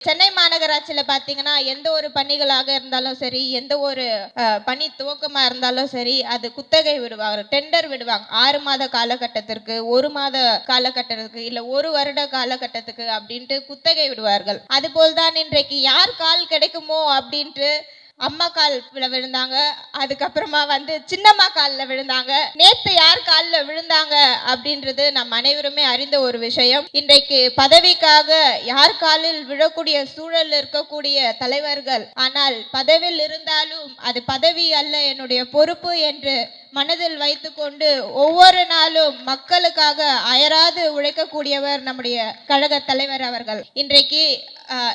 சென்னை மாநகராட்சியில் பார்த்தீங்கன்னா எந்த ஒரு பணிகளாக இருந்தாலும் சரி எந்த ஒரு அஹ், பணி துவக்கமாக இருந்தாலும் சரி அது குத்தகை விடுவாங்க டெண்டர் விடுவாங்க. ஆறு மாத காலகட்டத்திற்கு ஒரு மாத காலகட்டத்திற்கு இல்லை ஒரு வருட காலகட்டத்துக்கு அப்படின்ட்டு குத்தகை விடுவார்கள். அதுபோல் தான் இன்றைக்கு யார் கால் கிடைக்குமோ அப்படின்ட்டு அம்மா கால் விழுந்தாங்க. அதுக்கப்புறமா வந்து சின்னம்மா காலில் விழுந்தாங்க. நேத்து யார் காலில் விழுந்தாங்க அப்படின்றது நம் அனைவருமே அறிந்த ஒரு விஷயம். இன்றைக்கு பதவிக்காக யார் காலில் விழக்கூடிய சூழல் இருக்கக்கூடிய தலைவர்கள் ஆனால் பதவியில் இருந்தாலும் அது பதவி அல்ல என்னுடைய பொறுப்பு என்று மனதில் வைத்துக்கொண்டு ஒவ்வொரு நாளும் மக்களுக்காக அயராது உழைக்கக்கூடியவர் நம்முடைய கழக தலைவர் அவர்கள். இன்றைக்கு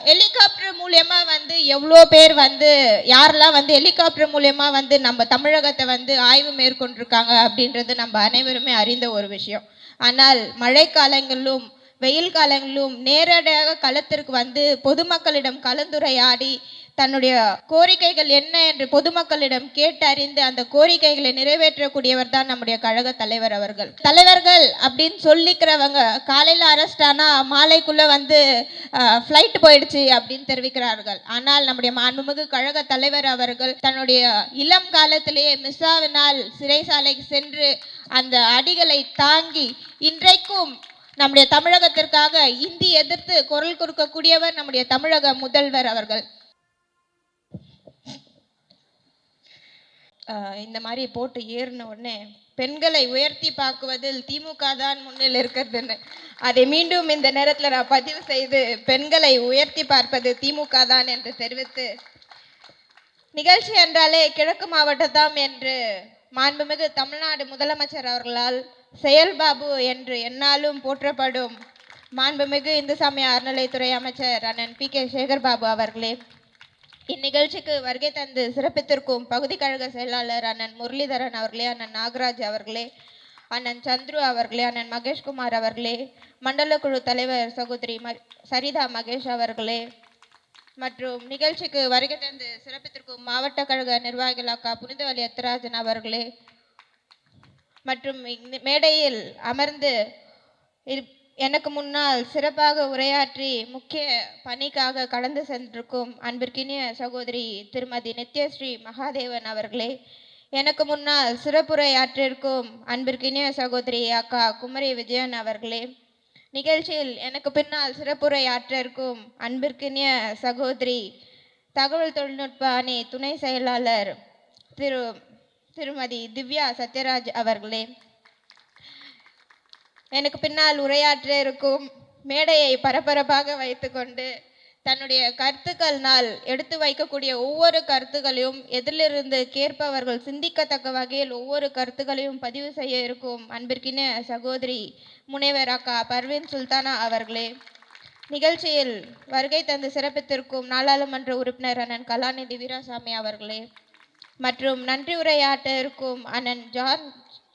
ஹெலிகாப்டர் மூலயமா வந்து எவ்வளோ பேர் வந்து யாரெல்லாம் வந்து ஹெலிகாப்டர் மூலயமா வந்து நம்ம தமிழகத்தை வந்து ஆய்வு மேற்கொண்டிருக்காங்க அப்படின்றது நம்ம அனைவருமே அறிந்த ஒரு விஷயம். ஆனால் மழைக்காலங்களிலும் வெயில் காலங்களிலும் நேரடியாக களத்திற்கு வந்து பொதுமக்களிடம் கலந்துரையாடி தன்னுடைய கோரிக்கைகள் என்ன என்று பொதுமக்களிடம் கேட்டறிந்து அந்த கோரிக்கைகளை நிறைவேற்றக்கூடியவர் தான் நம்முடைய கழக தலைவர் அவர்கள். தலைவர்கள் அப்படின்னு சொல்லிக்கிறவங்க காலையில் அரெஸ்ட் ஆனால் மாலைக்குள்ள வந்து ஃப்ளைட் போயிடுச்சு அப்படின்னு தெரிவிக்கிறார்கள். ஆனால் நம்முடைய மாண்புமிகு கழக தலைவர் அவர்கள் தன்னுடைய இளம் காலத்திலேயே மிஸ்ஸாவினால் சிறைசாலைக்கு சென்று அந்த அடிகளை தாங்கி இன்றைக்கும் நம்முடைய தமிழகத்திற்காக இந்தி எதிர்த்து குரல் கொடுக்கக்கூடியவர் நம்முடைய தமிழக முதல்வர் அவர்கள். இந்த மாதிரி போட்டு ஏறின உடனே பெண்களை உயர்த்தி பார்க்குவதில் திமுக தான் முன்னில் இருக்கிறதுன்னு. அதை மீண்டும் இந்த நேரத்தில் நான் பதிவு செய்து பெண்களை உயர்த்தி பார்ப்பது திமுக தான் என்று தெரிவித்து நிகழ்ச்சி என்றாலே கிழக்கு மாவட்டத்தாம் என்று மாண்புமிகு தமிழ்நாடு முதலமைச்சர் அவர்களால் செயல்பாபு என்று என்னாலும் போற்றப்படும் மாண்புமிகு இந்து சமய அறநிலைத்துறை அமைச்சர் அண்ணன் பி கே சேகர் பாபு அவர்களே இந்நிகழ்ச்சிக்கு வருகை தந்து சிறப்பித்திருக்கும் பகுதி கழக செயலாளர் அண்ணன் முரளிதரன் அவர்களே அண்ணன் நாகராஜ் அவர்களே அண்ணன் சந்துரு அவர்களே அண்ணன் மகேஷ்குமார் அவர்களே மண்டல குழு தலைவர் சகோதரி ம சரிதா மகேஷ் அவர்களே மற்றும் நிகழ்ச்சிக்கு வருகை தந்து சிறப்பித்திருக்கும் மாவட்ட கழக நிர்வாகிகள் அக்கா புனிதவலி எத்தராஜன் அவர்களே மற்றும் மேடையில் அமர்ந்து எனக்கு முன்னால் சிறப்பாக உரையாற்றி முக்கிய பணிக்காக கடந்து சென்றிருக்கும் அன்பிற்கினிய சகோதரி திருமதி நித்யஸ்ரீ மகாதேவன் அவர்களே எனக்கு முன்னால் சிறப்புரையாற்றிருக்கும் அன்பிற்கினிய சகோதரி அக்கா குமரி விஜயன் அவர்களே நிகழ்ச்சியில் எனக்கு பின்னால் சிறப்புரையாற்ற இருக்கும் அன்பிற்கினிய சகோதரி தகவல் தொழில்நுட்ப அணி துணை செயலாளர் திரு திருமதி திவ்யா சத்யராஜ் அவர்களே எனக்கு பின்னால் உரையாற்ற இருக்கும். மேடையை பரபரப்பாக வைத்துக்கொண்டு தன்னுடைய கருத்துக்கள்னால் எடுத்து வைக்கக்கூடிய ஒவ்வொரு கருத்துக்களையும் எதிலிருந்து கேட்பவர்கள் சிந்திக்கத்தக்க வகையில் ஒவ்வொரு கருத்துக்களையும் பதிவு செய்ய இருக்கும். அன்பிற்கின சகோதரி முனைவர் அக்கா பர்வீன் சுல்தானா அவர்களே நிகழ்ச்சியில் வருகை தந்து சிறப்பித்திருக்கும் நாடாளுமன்ற உறுப்பினர் அண்ணன் கலாநிதி வீராசாமி அவர்களே மற்றும் நன்றி உரையாற்ற இருக்கும் அண்ணன் ஜான்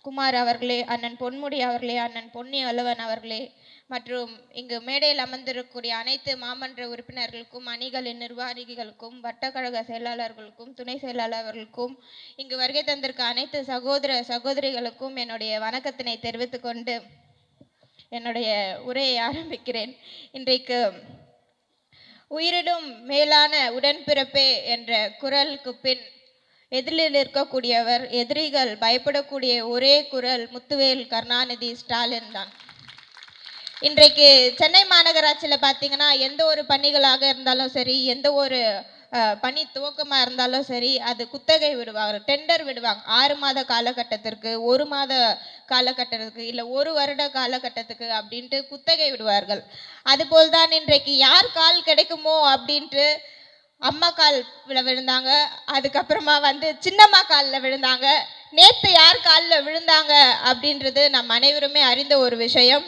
குமார் அவர்களே அண்ணன் பொன்முடி அவர்களே அண்ணன் பொன்னி அலுவன் அவர்களே மற்றும் இங்கு மேடையில் அமர்ந்திருக்கக்கூடிய அனைத்து மாமன்ற உறுப்பினர்களுக்கும் அணிகளின் நிர்வாகிகளுக்கும் வட்டக்கழக செயலாளர்களுக்கும் துணை செயலாளர்களுக்கும் இங்கு வருகை தந்திருக்க அனைத்து சகோதர சகோதரிகளுக்கும் என்னுடைய வணக்கத்தினை தெரிவித்து கொண்டு என்னுடைய உரையை ஆரம்பிக்கிறேன். இன்றைக்கு உயிரிடும் மேலான உடன்பிறப்பே என்ற குரலுக்கு பின் எதிரில் இருக்கக்கூடியவர் எதிரிகள் பயப்படக்கூடிய ஒரே குரல் முத்துவேல் கருணாநிதி ஸ்டாலின் தான். இன்றைக்கு சென்னை மாநகராட்சியில் பார்த்தீங்கன்னா எந்த ஒரு பணிகளாக இருந்தாலும் சரி எந்த ஒரு பணி துவக்கமாக இருந்தாலும் சரி அது குத்தகை விடுவாங்க டெண்டர் விடுவாங்க. ஆறு மாத காலகட்டத்திற்கு ஒரு மாத காலகட்டத்திற்கு இல்லை ஒரு வருட காலகட்டத்துக்கு அப்படின்ட்டு குத்தகை விடுவார்கள். அதுபோல் தான் இன்றைக்கு யார் கால் கிடைக்குமோ அப்படின்ட்டு அம்மா காலில் விழுந்தாங்க. அதுக்கப்புறமா வந்து சின்னம்மா காலில் விழுந்தாங்க. நேற்று யார் காலில் விழுந்தாங்க அப்படின்றது நம் அனைவருமே அறிந்த ஒரு விஷயம்.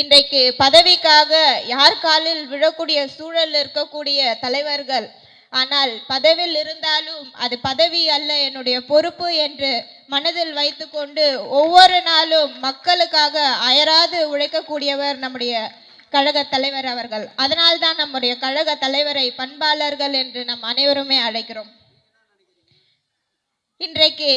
இன்றைக்கு பதவிக்காக யார் காலில் விழக்கூடிய சூழல் இருக்கக்கூடிய தலைவர்கள் ஆனால் பதவியில் இருந்தாலும் அது பதவி அல்ல என்னுடைய பொறுப்பு என்று மனதில் வைத்துக்கொண்டு ஒவ்வொரு நாளும் மக்களுக்காக அயராது உழைக்கக்கூடியவர் நம்முடைய கழக தலைவர் அவர்கள். அதனால்தான் நம்முடைய கழக தலைவரை பண்பாளர்கள் என்று நம் அனைவருமே அழைக்கிறோம். இன்றைக்கு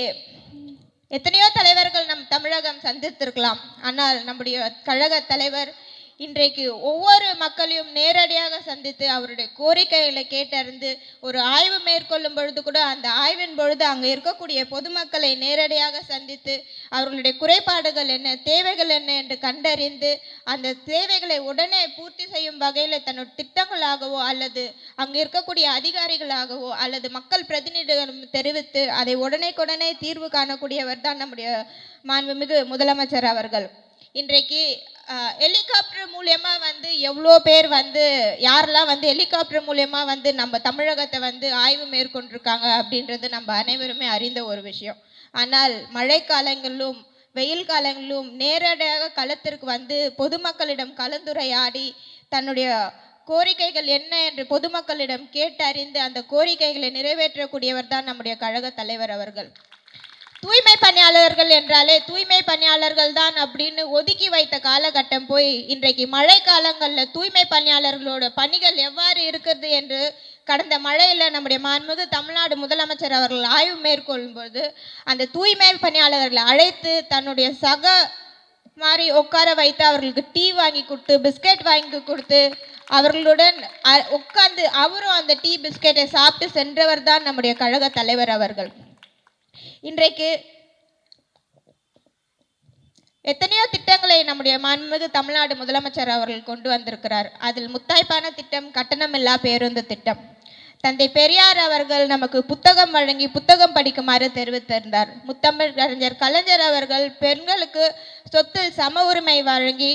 எத்தனையோ தலைவர்கள் நம் தமிழகம் சந்தித்திருக்கலாம். ஆனால் நம்முடைய கழக தலைவர் இன்றைக்கு ஒவ்வொரு மக்களையும் நேரடியாக சந்தித்து அவருடைய கோரிக்கைகளை கேட்டறிந்து ஒரு ஆய்வு மேற்கொள்ளும் பொழுது கூட அந்த ஆய்வின் பொழுது அங்கே இருக்கக்கூடிய பொதுமக்களை நேரடியாக சந்தித்து அவர்களுடைய குறைபாடுகள் என்ன தேவைகள் என்ன என்று கண்டறிந்து அந்த தேவைகளை உடனே பூர்த்தி செய்யும் வகையில் தன்னுடைய திட்டங்களாகவோ அல்லது அங்கே இருக்கக்கூடிய அதிகாரிகளாகவோ அல்லது மக்கள் பிரதிநிதிகளும் தெரிவித்து அதை உடனேக்குடனே தீர்வு காணக்கூடியவர் தான் நம்முடைய மாண்புமிகு முதலமைச்சர் அவர்கள். இன்றைக்கு ஹெலிகாப்டர் மூலயமா வந்து எவ்வளோ பேர் வந்து யாரெல்லாம் வந்து ஹெலிகாப்டர் மூலயமா வந்து நம்ம தமிழகத்தை வந்து ஆய்வு மேற்கொண்டிருக்காங்க அப்படின்றது நம்ம அனைவருமே அறிந்த ஒரு விஷயம். ஆனால் மழைக்காலங்களிலும் வெயில் காலங்களிலும் நேரடியாக களத்திற்கு வந்து பொதுமக்களிடம் கலந்துரையாடி தன்னுடைய கோரிக்கைகள் என்ன என்று பொதுமக்களிடம் கேட்டறிந்து அந்த கோரிக்கைகளை நிறைவேற்றக்கூடியவர் தான் நம்முடைய கழக தலைவர் அவர்கள். தூய்மை பணியாளர்கள் என்றாலே தூய்மை பணியாளர்கள் தான் அப்படின்னு ஒதுக்கி வைத்த காலகட்டம் போய் இன்றைக்கு மழை காலங்களில் தூய்மை பணியாளர்களோட பணிகள் எவ்வாறு இருக்கிறது என்று கடந்த மழையில் நம்முடைய மாண்புமிகு தமிழ்நாடு முதலமைச்சர் அவர்கள் ஆய்வு மேற்கொள்ளும்போது அந்த தூய்மை பணியாளர்களை அழைத்து தன்னுடைய சக மாதிரி உட்கார வைத்து அவர்களுக்கு டீ வாங்கி கொடுத்து பிஸ்கெட் வாங்கி கொடுத்து அவர்களுடன் அ- உட்கார்ந்து அவரும் அந்த டீ பிஸ்கெட்டை சாப்பிட்டு சென்றவர் தான் நம்முடைய கழக தலைவர் அவர்கள். இன்றைக்கு எத்தனையோ திட்டங்களை நம்முடைய மாண்புமிகு தமிழ்நாடு முதலமைச்சர் அவர்கள் கொண்டு வந்திருக்கிறார். அதில் முத்தாய்ப்பான திட்டம் கட்டணமில்லா பேருந்து திட்டம். தந்தை பெரியார் அவர்கள் நமக்கு புத்தகம் வழங்கி புத்தகம் படிக்குமாறு தெரிவித்திருந்தார். முத்தமிழ் அறிஞர் கலைஞர் அவர்கள் பெண்களுக்கு சொத்தில் சம உரிமை வழங்கி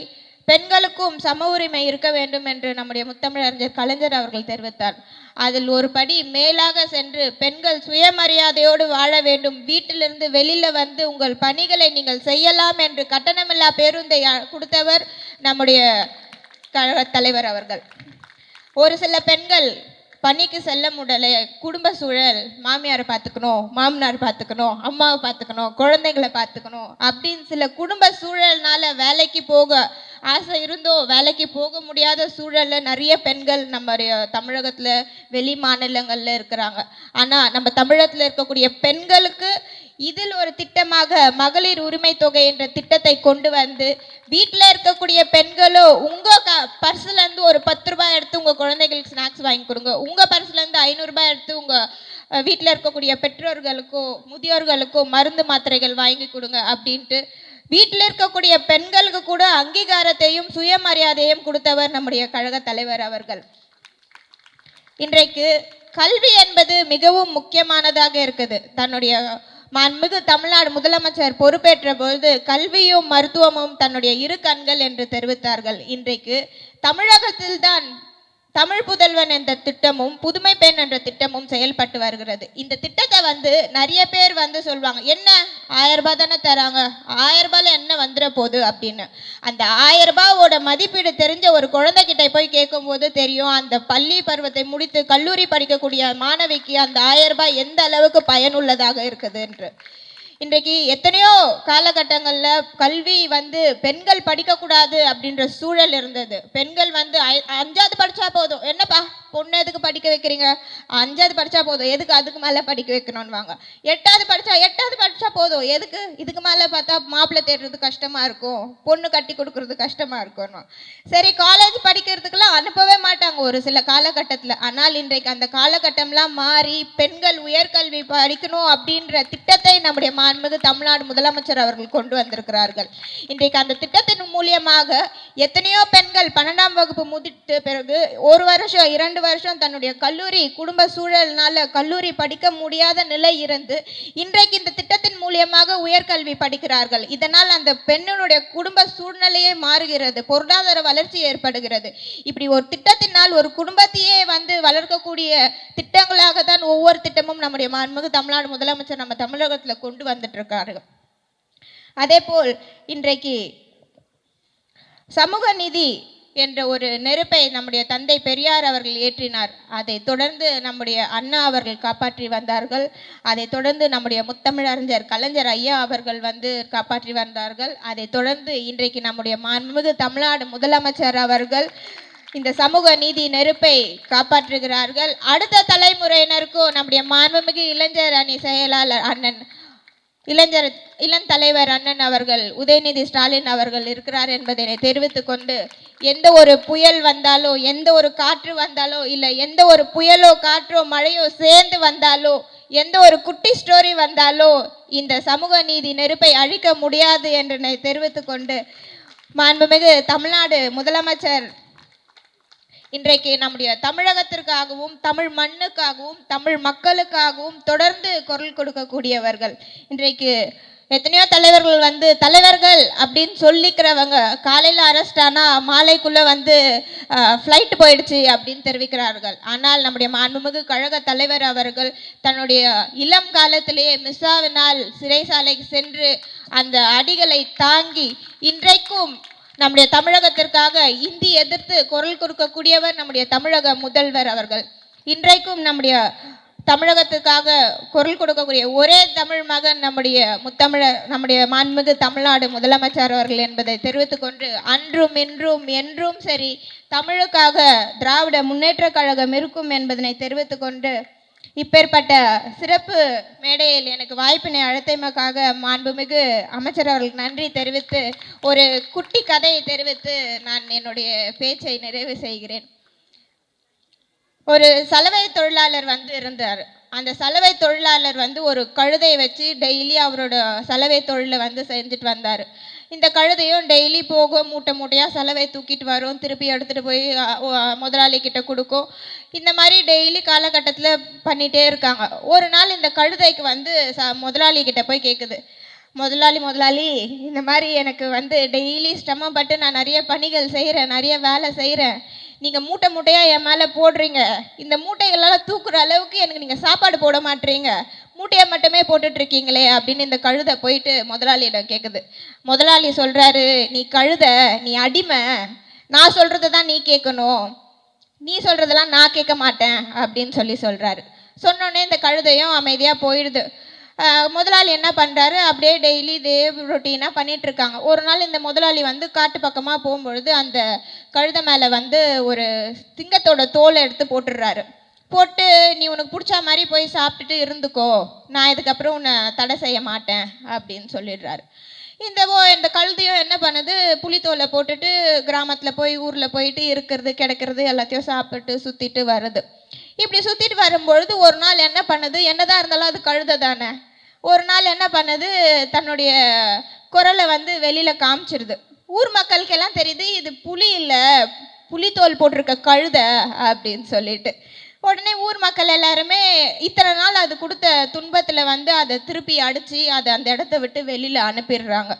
பெண்களுக்கும் சம உரிமை இருக்க வேண்டும் என்று நம்முடைய முத்தமிழறிஞர் கலைஞர் அவர்கள் தெரிவித்தார். அதில் ஒரு படி மேலாக சென்று பெண்கள் சுயமரியாதையோடு வாழ வேண்டும். வீட்டிலிருந்து வெளியில வந்து உங்கள் பணிகளை நீங்கள் செய்யலாம் என்று கட்டணமில்லா பேருந்தை கொடுத்தவர் நம்முடைய கழக தலைவர் அவர்கள். ஒரு சில பெண்கள் பணிக்கு செல்ல முடியல. குடும்ப சூழல் மாமியாரை பார்த்துக்கணும் மாமனார் பார்த்துக்கணும் அம்மாவை பார்த்துக்கணும் குழந்தைங்களை பார்த்துக்கணும் அப்படின்னு சில குடும்ப சூழல்னால வேலைக்கு போக ஆசை இருந்தோ வேலைக்கு போக முடியாத சூழலில் நிறைய பெண்கள் நம்முடைய தமிழகத்தில் வெளி மாநிலங்களில் இருக்கிறாங்க. ஆனால் நம்ம தமிழகத்தில் இருக்கக்கூடிய பெண்களுக்கு இதில் ஒரு திட்டமாக மகளிர் உரிமை தொகை என்ற திட்டத்தை கொண்டு வந்து வீட்டில் இருக்கக்கூடிய பெண்களோ உங்கள் க பர்ஸ்லேருந்து ஒரு பத்து ரூபாய் எடுத்து உங்கள் குழந்தைகளுக்கு ஸ்நாக்ஸ் வாங்கி கொடுங்க. உங்கள் பர்ஸ்லேருந்து இருந்து எடுத்து உங்கள் வீட்டில் இருக்கக்கூடிய பெற்றோர்களுக்கோ முதியோர்களுக்கோ மருந்து மாத்திரைகள் வாங்கி கொடுங்க அப்படின்ட்டு வீட்டில் இருக்கக்கூடிய பெண்களுக்கு கூட அங்கீகாரத்தையும் சுயமரியாதையும் கொடுத்தவர் நம்முடைய கழக தலைவர் அவர்கள். இன்றைக்கு கல்வி என்பது மிகவும் முக்கியமானதாக இருக்குது. தன்னுடைய மாண்புமிகு தமிழ்நாடு முதலமைச்சர் பொறுப்பேற்ற பொழுது கல்வியும் மருத்துவமும் தன்னுடைய இரு கண்கள் என்று தெரிவித்தார்கள். இன்றைக்கு தமிழகத்தில்தான் தமிழ் புதல்வன் என்ற திட்டமும் புதுமை பெண் என்ற திட்டமும் செயல்பட்டு வருகிறது. இந்த திட்டத்தை வந்து நிறைய பேர் வந்து சொல்லுவாங்க என்ன? ஆயிரம் ரூபாய் தானே தராங்க? ஆயிரம் ரூபாயில் என்ன வந்துட போகுது? அப்படின்னு. அந்த ஆயிரம் ரூபாவோட மதிப்பீடு தெரிஞ்ச ஒரு குழந்தைகிட்ட போய் கேட்கும்போது தெரியும் அந்த பள்ளி பருவத்தை முடித்து கல்லூரி படிக்கக்கூடிய மாணவிக்கு அந்த ஆயிரம் ரூபாய் எந்த அளவுக்கு பயனுள்ளதாக இருக்குது என்று இன்றைக்கு எத்தனையோ காலகட்டங்களில் கல்வி வந்து பெண்கள் படிக்கக்கூடாது அப்படின்ற சூழல் இருந்தது. பெண்கள் வந்து ஐ- அஞ்சாவது படித்தா போதும். என்னப்பா? பொண்ணு எதுக்கு படிக்க வைக்கிறீங்க? அஞ்சாவது படித்தா போதும். எதுக்கு அதுக்கு மேலே படிக்க வைக்கணும்னுவாங்க. எட்டாவது படித்தா எட்டாவது படித்தா போதும். எதுக்கு? இதுக்கு மேலே பார்த்தா மாப்பிள்ளை தேடுறது கஷ்டமாக இருக்கும். பொண்ணு கட்டி கொடுக்கறது கஷ்டமாக இருக்கும் சரி காலேஜ் படிக்கிறதுக்கெல்லாம் அனுப்பவே மாட்டாங்க ஒரு சில காலகட்டத்தில். ஆனால் இன்றைக்கு அந்த காலகட்டம்லாம் மாறி பெண்கள் உயர்கல்வி படிக்கணும் அப்படின்ற திட்டத்தை நம்முடைய மா மாண்புமிகு தமிழ்நாடு முதலமைச்சர் அவர்கள் கொண்டு வந்திருக்கிறார்கள். இன்றைக்கு அந்த திட்டத்தின் மூலியமாக எத்தனையோ பெண்கள் பன்னெண்டாம் வகுப்பு முடித்த பிறகு ஒரு வருஷம் இரண்டு வருஷம் தன்னுடைய கல்லூரி குடும்ப சூழல்னால கல்லூரி படிக்க முடியாத நிலை இருந்து இன்றைக்கு இந்த திட்டத்தின் மூலியமாக உயர்கல்வி படிக்கிறார்கள். இதனால் அந்த பெண்ணினுடைய குடும்ப சூழ்நிலையே மாறுகிறது. பொருளாதார வளர்ச்சி ஏற்படுகிறது. இப்படி ஒரு திட்டத்தினால் ஒரு குடும்பத்தையே வந்து வளர்க்கக்கூடிய திட்டங்களாக தான் ஒவ்வொரு திட்டமும் நம்முடைய மாண்புமிகு தமிழ்நாடு முதலமைச்சர் நம்ம தமிழகத்தில் கொண்டு வந்து வந்துட்டுருக்காரு. அதே போல் இன்றைக்கு சமூக நிதி என்ற ஒரு நெருப்பை நம்முடைய தந்தை பெரியார் அவர்கள் ஏற்றினார். அதை தொடர்ந்து நம்முடைய அண்ணா அவர்கள் காப்பாற்றி வந்தார்கள். அதை தொடர்ந்து நம்முடைய முத்தமிழறிஞர் கலைஞர் ஐயா அவர்கள் வந்து காப்பாற்றி வந்தார்கள். அதை தொடர்ந்து இன்றைக்கு நம்முடைய மாண்புமிகு தமிழ்நாடு முதலமைச்சர் அவர்கள் இந்த சமூக நீதி நெருப்பை காப்பாற்றுகிறார்கள். அடுத்த தலைமுறையினருக்கும் நம்முடைய மாண்புமிகு இளைஞர் அணி செயலாளர் அண்ணன் இளைஞர் இளம் தலைவர் அண்ணன் அவர்கள் உதயநிதி ஸ்டாலின் அவர்கள் இருக்கிறார் என்பதனை தெரிவித்து கொண்டு எந்த ஒரு புயல் வந்தாலோ எந்த ஒரு காற்று வந்தாலோ இல்லை எந்த ஒரு புயலோ காற்றோ மழையோ சேர்ந்து வந்தாலோ எந்த ஒரு குட்டி ஸ்டோரி வந்தாலோ இந்த சமூக நீதி நெருப்பை அழிக்க முடியாது என்று தெரிவித்து கொண்டு மாண்புமிகு தமிழ்நாடு முதலமைச்சர் இன்றைக்கு நம்முடைய தமிழகத்திற்காகவும் தமிழ் மண்ணுக்காகவும் தமிழ் மக்களுக்காகவும் தொடர்ந்து குரல் கொடுக்கக்கூடியவர்கள். இன்றைக்கு எத்தனையோ தலைவர்கள் வந்து தலைவர்கள் அப்படின்னு சொல்லிக்கிறவங்க காலையில் அரெஸ்ட் ஆனால் மாலைக்குள்ளே வந்து ஃப்ளைட் போயிடுச்சு அப்படின்னு தெரிவிக்கிறார்கள். ஆனால் நம்முடைய மாண்புமிகு கழக தலைவர் அவர்கள் தன்னுடைய இளம் காலத்திலேயே மிஸ்ஸாவினால் சிறைசாலைக்கு சென்று அந்த அடிகளை தாங்கி இன்றைக்கும் நம்முடைய தமிழகத்திற்காக இந்தி எதிர்த்து குரல் கொடுக்கக்கூடியவர் நம்முடைய தமிழக முதல்வர் அவர்கள். இன்றைக்கும் நம்முடைய தமிழகத்துக்காக குரல் கொடுக்கக்கூடிய ஒரே தமிழ் மகன் நம்முடைய முத்தமிழ நம்முடைய மாண்புமிகு தமிழ்நாடு முதலமைச்சர் அவர்கள் என்பதை தெரிவித்துக் கொண்டு அன்றும் இன்றும் என்றும் சரி தமிழுக்காக திராவிட முன்னேற்றக் கழகம் இருக்கும் என்பதனை தெரிவித்துக்கொண்டு இப்பேற்பட்ட சிறப்பு மேடையில் எனக்கு வாய்ப்பினை அழைத்தமைக்காக மாண்புமிகு அமைச்சர் அவர்களுக்கு நன்றி தெரிவித்து ஒரு குட்டி கதையை தெரிவித்து நான் என்னுடைய பேச்சை நிறைவு செய்கிறேன். ஒரு சலவை தொழிலாளர் வந்து இருந்தார். அந்த சலவை தொழிலாளர் வந்து ஒரு கழுதை வச்சு டெய்லி அவரோட சலவை தொழிலை வந்து செஞ்சுட்டு வந்தார். இந்த கழுதையும் டெய்லி போகும் மூட்டை மூட்டையாக சலவை தூக்கிட்டு வரும் திருப்பி எடுத்துகிட்டு போய் முதலாளிக்கிட்ட முதலாளி கிட்ட கொடுக்கும். இந்த மாதிரி டெய்லி காலகட்டத்தில் பண்ணிகிட்டே இருக்காங்க. ஒரு நாள் இந்த கழுதைக்கு வந்து ச முதலாளி கிட்ட போய் கேட்குது முதலாளி முதலாளி இந்த மாதிரி எனக்கு வந்து டெய்லி சிரமப்பட்டு நான் நிறைய பணிகள் செய்கிறேன் நிறைய வேலை செய்கிறேன் நீங்கள் மூட்டை மூட்டையாக என் மேலே போடுறீங்க. இந்த மூட்டைகளெல்லாம் தூக்குற அளவுக்கு எனக்கு நீங்கள் சாப்பாடு போட மாட்டீங்க மூட்டையை மட்டுமே போட்டுட்ருக்கீங்களே அப்படின்னு இந்த கழுதை போயிட்டு முதலாளியிடம் கேட்குது முதலாளி சொல்கிறாரு நீ கழுத நீ அடிமை. நான் சொல்கிறது தான் நீ கேட்கணும் நீ சொல்கிறதெல்லாம் நான் கேட்க மாட்டேன். அப்படின்னு சொல்லி சொல்கிறாரு சொன்னோடனே இந்த கழுதையும் அமைதியாக போயிடுது. முதலாளி என்ன பண்ணுறாரு அப்படியே டெய்லி இதே ரொட்டீனாக பண்ணிகிட்ருக்காங்க ஒரு நாள் இந்த முதலாளி வந்து காட்டு பக்கமாக போகும்பொழுது அந்த கழுத மேலே வந்து ஒரு திங்கத்தோட தோலை எடுத்து போட்டுடுறாரு. போட்டு நீ உனக்கு பிடிச்ச மாதிரி போய் சாப்பிட்டுட்டு இருந்துக்கோ. நான் இதுக்கப்புறம் உன்னை தடை செய்ய மாட்டேன். அப்படின்னு சொல்லிடுறாரு. இந்த ஓ இந்த கழுதையும் என்ன பண்ணுது? புளித்தோலை போட்டுட்டு கிராமத்தில் போய் ஊரில் போயிட்டு இருக்கிறது கிடக்கிறது எல்லாத்தையும் சாப்பிட்டு சுற்றிட்டு வருது. இப்படி சுற்றிட்டு வரும்பொழுது ஒரு நாள் என்ன பண்ணுது? என்னதான் இருந்தாலும் அது கழுத தானே ஒரு நாள் என்ன பண்ணுது? தன்னுடைய குரலை வந்து வெளியில் காமிச்சிருது. ஊர் மக்களுக்கெல்லாம் தெரியுது இது புலி இல்லை புலித்தோல் போட்டிருக்க கழுதை அப்படின்னு சொல்லிட்டு. உடனே ஊர் மக்கள் எல்லாருமே இத்தனை நாள் அது கொடுத்த துன்பத்தில் வந்து அதை திருப்பி அடித்து அதை அந்த இடத்த விட்டு வெளியில் அனுப்பிடுறாங்க.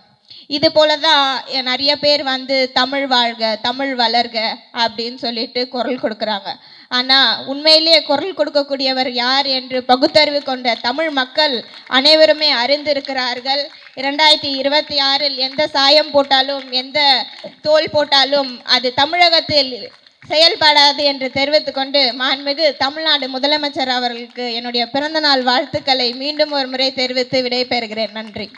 இது போல தான் நிறைய பேர் வந்து தமிழ் வாழ்க தமிழ் வளர்க அப்படின்னு சொல்லிட்டு குரல் கொடுக்குறாங்க. ஆனால் உண்மையிலேயே குரல் கொடுக்கக்கூடியவர் யார் என்று பகுத்தறிவு கொண்ட தமிழ் மக்கள் அனைவருமே அறிந்திருக்கிறார்கள். இரண்டாயிரத்தி இருபத்தி ஆறில் எந்த சாயம் போட்டாலும் எந்த தோல் போட்டாலும் அது தமிழகத்தில் செயல்படாது என்று தெரிவித்து கொண்டு மாண்புமிகு தமிழ்நாடு முதலமைச்சர் அவர்களுக்கு என்னுடைய பிறந்தநாள் வாழ்த்துக்களை மீண்டும் ஒரு முறை தெரிவித்து விடைபெறுகிறேன். நன்றி.